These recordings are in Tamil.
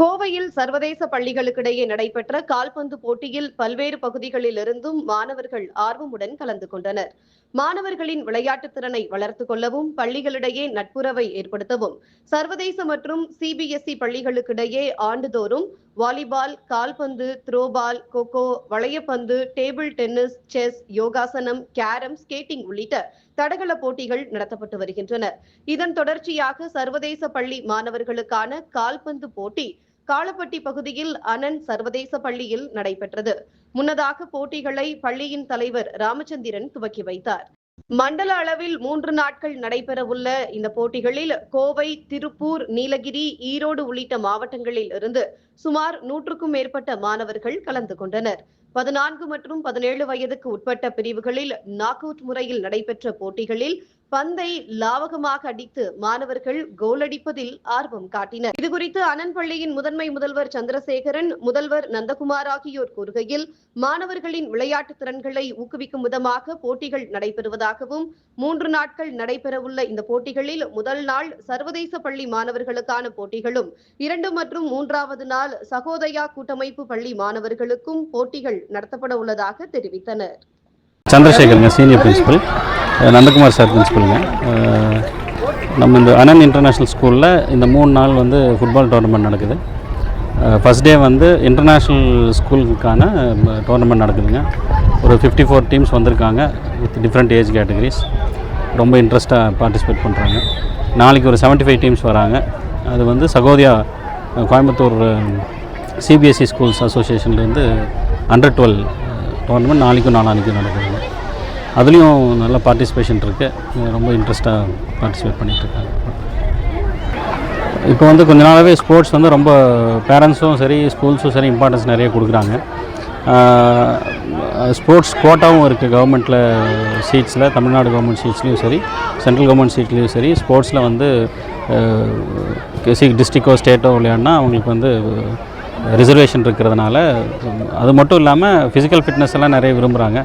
கோவையில் சர்வதேச பள்ளிகளுக்கிடையே நடைபெற்ற கால்பந்து போட்டியில் பல்வேறு பகுதிகளிலிருந்தும் மாணவர்கள் ஆர்வமுடன் கலந்து கொண்டனர். மாணவர்களின் விளையாட்டுத் திறனை வளர்த்துக் கொள்ளவும் பள்ளிகளிடையே நட்புறவை ஏற்படுத்தவும் சர்வதேச மற்றும் சிபிஎஸ்இ பள்ளிகளுக்கிடையே ஆண்டுதோறும் வாலிபால் கால்பந்து த்ரோபால் கோகோ வளையப்பந்து டேபிள் டென்னிஸ் செஸ் யோகாசனம் கேரம் ஸ்கேட்டிங் உள்ளிட்ட தடகள போட்டிகள் நடத்தப்பட்டு வருகின்றன. இதன் தொடர்ச்சியாக சர்வதேச பள்ளி மாணவர்களுக்கான கால்பந்து போட்டி காலப்பட்டி பகுதியில் அனன் சர்வதேச பள்ளியில் நடைபெற்றது. முன்னதாக போட்டிகளை பள்ளியின் தலைவர் ராமச்சந்திரன் துவக்கி வைத்தார். மண்டல அளவில் மூன்று நாட்கள் நடைபெறவுள்ள இந்த போட்டிகளில் கோவை திருப்பூர் நீலகிரி ஈரோடு உள்ளிட்ட மாவட்டங்களில் இருந்து சுமார் நூற்றுக்கும் மேற்பட்ட மாணவர்கள் கலந்து கொண்டனர். பதினான்கு மற்றும் பதினேழு வயதுக்கு உட்பட்ட பிரிவுகளில் நாக் அவுட் முறையில் நடைபெற்ற போட்டிகளில் பந்தை லாவகமாக அடித்து மாணவர்கள் கோல் அடிப்பதில் ஆர்வம் காட்டினர். இதுகுறித்து அனன்பள்ளியின் முதன்மை முதல்வர் சந்திரசேகரன் முதல்வர் நந்தகுமார் ஆகியோர் கூறுகையில் மாணவர்களின் விளையாட்டு திறன்களை ஊக்குவிக்கும் விதமாக போட்டிகள் நடைபெறுவதாகவும் மூன்று நாட்கள் நடைபெறவுள்ள இந்த போட்டிகளில் முதல் நாள் சர்வதேச பள்ளி மாணவர்களுக்கான போட்டிகளும் இரண்டு மற்றும் மூன்றாவது நாள் சகோதயா கூட்டமைப்பு பள்ளி மாணவர்களுக்கும் போட்டிகள் நடத்தப்பட உள்ளதாக தெரிவித்தனர். சந்திரசேகருங்க சீனியர் பிரின்சிபல் நந்தகுமார் சார் பிரின்சிபலுங்க நம்ம இந்த அனன் இன்டர்நேஷ்னல் ஸ்கூலில் இந்த மூணு நாள் வந்து ஃபுட்பால் டோர்னமெண்ட் நடக்குது. ஃபஸ்ட் டே வந்து இன்டர்நேஷ்னல் ஸ்கூலுக்கான டோர்னமெண்ட் நடக்குதுங்க. ஒரு ஃபிஃப்டி ஃபோர் டீம்ஸ் வந்திருக்காங்க வித் டிஃப்ரெண்ட் ஏஜ் கேட்டகரிஸ் ரொம்ப இன்ட்ரெஸ்ட்டாக பார்ட்டிசிபேட் பண்ணுறாங்க நாளைக்கு ஒரு 75 ஃபைவ் டீம்ஸ் வராங்க. அது வந்து சகோதயா கோயம்புத்தூர் சிபிஎஸ்சி ஸ்கூல்ஸ் அசோசியேஷன்லேருந்து அண்டர் டுவெல் டோர்னமெண்ட் நாளைக்கும் நாளானிக்கும் நடக்குதுங்க. அதுலேயும் நல்ல பார்ட்டிசிபேஷன் இருக்குது ரொம்ப இன்ட்ரெஸ்ட்டாக பார்ட்டிசிபேட் பண்ணிகிட்ருக்காங்க இப்போ வந்து கொஞ்ச நாளாகவே ஸ்போர்ட்ஸ் வந்து ரொம்ப பேரண்ட்ஸும் சரி ஸ்கூல்ஸும் சரி இம்பார்ட்டன்ஸ் நிறைய கொடுக்குறாங்க. ஸ்போர்ட்ஸ் கோட்டாவும் இருக்குது கவர்மெண்ட்டில் சீட்ஸில் தமிழ்நாடு கவர்மெண்ட் சீட்ஸ்லேயும் சரி சென்ட்ரல் கவர்மெண்ட் சீட்லேயும் சரி ஸ்போர்ட்ஸில் வந்து டிஸ்ட்ரிக்கோ ஸ்டேட்டோ விளையாடினா அவங்களுக்கு வந்து ரிசர்வேஷன் இருக்கிறதுனால அது மட்டும் இல்லாமல் ஃபிசிக்கல் ஃபிட்னஸ் எல்லாம் நிறைய விரும்புகிறாங்க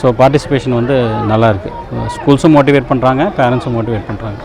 ஸோ பார்ட்டிசிபேஷன் வந்து நல்லாயிருக்கு ஸ்கூல்ஸும் மோட்டிவேட் பண்ணுறாங்க பேரண்ட்ஸும் மோட்டிவேட் பண்ணுறாங்க